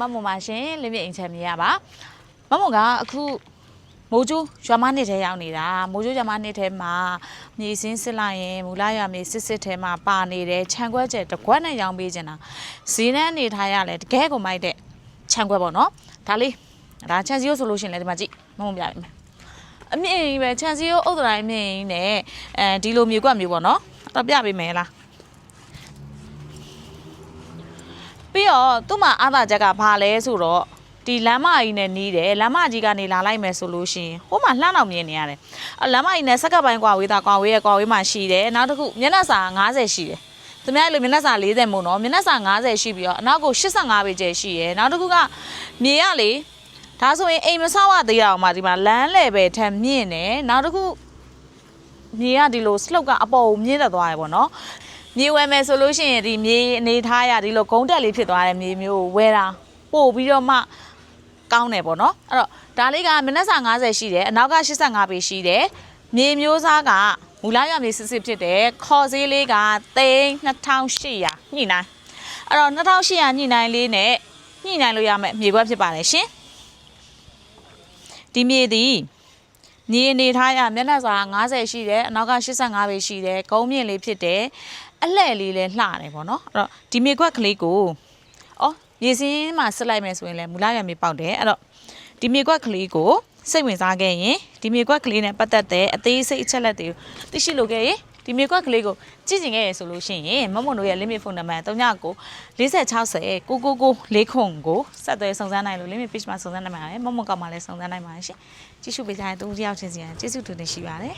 မမွန်ပါရှင်လင်းမြအိမ်ချမ်းမြေရပါမမွန်ကအခုမိုးကျိုးရွာမနှစ်ထဲရောက်နေတာမိုးကျိုးရွာမနှစ်ထဲမှာမြေစင်းစစ်လိုက်ရင်မူလာရွာမြေစစ်စစ်ထဲမှာပါနေတယ်ခြံခွက်ကျက်တစ်ခွက်နဲ့ရောင်းပေးနေတာဈေးနှန်းနေထားရလဲတကယ်ကိုမိုက်တဲ့ခြံခွက်ပေါ့နော်ဒါလေးဒါခြံစည်းရိုးဆိုလို့ရှရင်လဲဒီမှာကြည့်မမွန်ပြပေးမယ်အမြင့်ကြီးပဲခြံစည်းရိုးအုတ်တိုင်းမြင့်ကြီးနဲ့အဲဒီလိုမြေကွက်မျိုးပေါ့နော်တော့ပြပေးမယ်လား ပြီးတော့သူ့မှာအာသာချက်ကဘာလဲဆိုတော့ဒီလမ်းမကြီးနဲ့နီးတယ်လမ်းမကြီးကနေလာလိုက်မယ်ဆိုလို့ရှိရင်ဟိုမှာလှမ်းအောင်မြင်နေရတယ်အလမ်းမကြီးနဲ့စက်ကပ်ပိုင်းကွာဝေးတာကွာဝေးရဲ့ကွာဝေးမှာရှိတယ်နောက်တစ်ခုမျက်နှာစာ90ရှိတယ်သူများလိုမျက်နှာစာ40မို့နော်မျက်နှာစာ90ရှိပြီးတော့အနောက်ကို85ပဲကျဲရှိရယ်နောက်တစ်ခုကမြေရလေဒါဆိုရင်အိမ်မဆောက်ရသေးအောင်မှာဒီမှာလမ်းလေပဲထမ်းမြင့်တယ်နောက်တစ်ခုမြေကဒီလို slope ကအပေါ်ကိုမြင့်တက်သွားရယ်ပေါ့နော် မြေဝယ်မယ်ဆိုလို့ရှိရင်ဒီမြေအနေထားရဒီလိုဂုံးတက်လေးဖြစ်သွားတဲ့မြေမျိုးကိုဝယ်တာပို့ပြီးတော့မှကောင်းတယ်ပေါ့နော်အဲ့တော့ဒါလေးကမနက်စာ90ရှိတယ်အနောက်က85ပေရှိတယ်မြေမျိုးစားကမူလာရမြေစစ်စစ်ဖြစ်တယ်ခေါ်ဈေးလေးကသိန်း2800ညှိနှိုင်းအဲ့တော့2800ညှိနှိုင်းလေးနဲ့ညှိနှိုင်းလို့ရမယ်မြေခွက်ဖြစ်ပါတယ်ရှင်ဒီမြေသည် မြေအနေထားရမျက်နှာစာ90ရှိတယ်အနောက်က85ပဲရှိတယ်ဂုံးမြင့်လေးဖြစ်တယ်အလှဲ့လေးလဲလှတယ်ပေါ့နော်အဲ့တော့ဒီမြေခွက်ကလေးကိုအော်ရေစင်းမှာစစ်လိုက်မယ်ဆိုရင်လဲမူလရမြေပေါက်တယ်အဲ့တော့ဒီမြေခွက်ကလေးကိုစိတ်ဝင်စားခဲ့ရင်ဒီမြေခွက်ကလေးနဲ့ပတ်သက်တဲ့အသေးစိတ်အချက်လက်တွေကိုသိရှိလို့ခဲ့ရင် ဒီမြေခွက်ကလေးကိုကြည့်ကျင်ခဲ့ရဆိုလို့ရှိရင်မမွန်တို့ရဲ့ limit phone number 39 4060 999 4ခုကိုဆက်သွယ်စုံစမ်းနိုင်လို့ limit page မှာစုံစမ်းနိုင်ပါတယ်မမွန်ကောင်မှာလည်းစုံစမ်းနိုင်ပါတယ်ရှင်ကြည့်ရှုပေးကြတဲ့သူတယောက်ချင်းစီကကျေးဇူးတူတင်ရှိပါတယ်